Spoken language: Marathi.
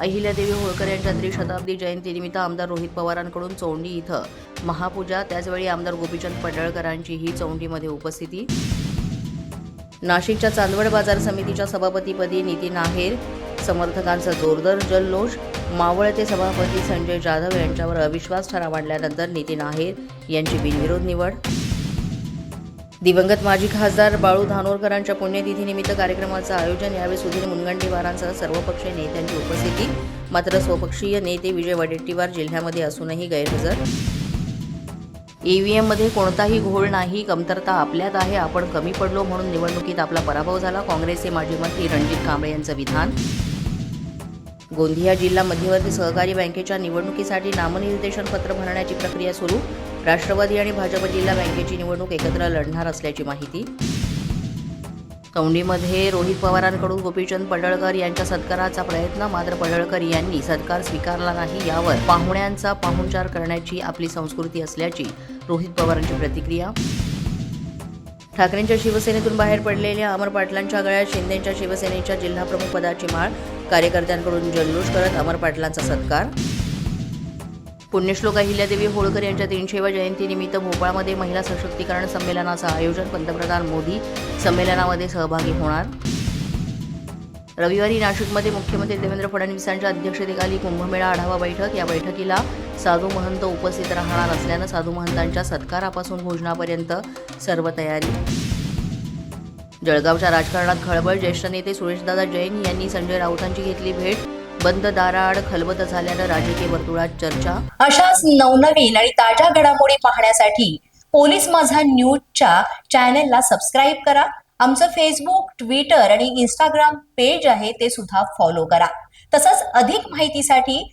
अहिल्यादेवी होळकर यांच्या त्रिशताब्दी जयंतीनिमित्त आमदार रोहित पवारांकडून चौंडी इथं महापूजा. त्याचवेळी आमदार गोपीचंद पडळकरांचीही चौंडीमध्ये उपस्थिती. नाशिकच्या चांदवड बाजार समितीच्या सभापतीपदी नितीन आहेर समर्थकांचा जोरदार जल्लोष. मावळते सभापती संजय जाधव यांच्यावर अविश्वास ठराव आणल्यानंतर नितीन आहेर यांची बिनविरोध निवड. दिवंगत माजी खासदार बाळू धानोरकरांच्या पुण्यतिथीनिमित्त कार्यक्रमाचं आयोजन यावेळी सुधीर मुनगंटीवारांसह सर्वपक्षीय नेत्यांची उपस्थिती मात्र स्वपक्षीय नेते विजय वडेट्टीवार जिल्ह्यामध्ये असूनही गैरहजर. ईव्हीएममध्ये कोणताही घोळ नाही कमतरता आपल्यात आहे आपण कमी पडलो म्हणून निवडणुकीत आपला पराभव झाला. काँग्रेसचे माजी मंत्री रणजित कांबळे यांचं विधान गोंदिया जिल्हा मध्यवर्ती सहकारी बँकेच्या निवडणुकीसाठी नामनिर्देशन पत्र भरण्याची प्रक्रिया सुरू. राष्ट्रवादी आणि भाजप जिल्हा बँकेची निवडणूक एकत्र लढणार असल्याची माहिती. कौंडीमध्ये रोहित पवारांकडून गोपीचंद पडळकर यांच्या सत्काराचा प्रयत्न मात्र पडळकर यांनी सत्कार स्वीकारला नाही यावर पाहुण्यांचा पाहुणचार करण्याची आपली संस्कृती असल्याची रोहित पवारांची प्रतिक्रिया. ठाकरेंच्या शिवसेनेतून बाहेर पडलेल्या अमर पाटलांच्या गळ्यात शिंदेच्या शिवसेनेच्या जिल्हाप्रमुख पदाची माळ कार्यकर्त्यांकडून जल्लोष करत अमर पाटलांचा सत्कार. पुण्यश्लोक अहिल्यादेवी होळकर यांच्या तीनशेव्या जयंतीनिमित्त भोपाळमध्ये महिला सशक्तीकरण संमेलनाचं आयोजन पंतप्रधान मोदी संमेलनामध्ये सहभागी होणार. रविवारी नाशिकमध्ये मुख्यमंत्री देवेंद्र फडणवीसांच्या अध्यक्षतेखाली कुंभमेळा आढावा बैठक. या बैठकीला साधू महंत उपस्थित राहणार असल्यानं साधू महंतांच्या सत्कारापासून भोजनापर्यंत सर्व तयारी. जळगावच्या राजकारणात खळबळ ज्येष्ठ नेते सुरेशदादा जैन यांनी संजय राऊतांची घेतली भेट. बंद दाराआड खलबत झाल्यानं राजकीय वर्तुळात चर्चा. अशाच नवनवीन आणि ताज्या घडामोडी पाहण्यासाठी पोलीस माझा न्यूजच्या चॅनेलला सबस्क्राईब करा. आमचं फेसबुक ट्विटर आणि इंस्टाग्राम पेज आहे ते सुद्धा फॉलो करा. तसंच अधिक माहितीसाठी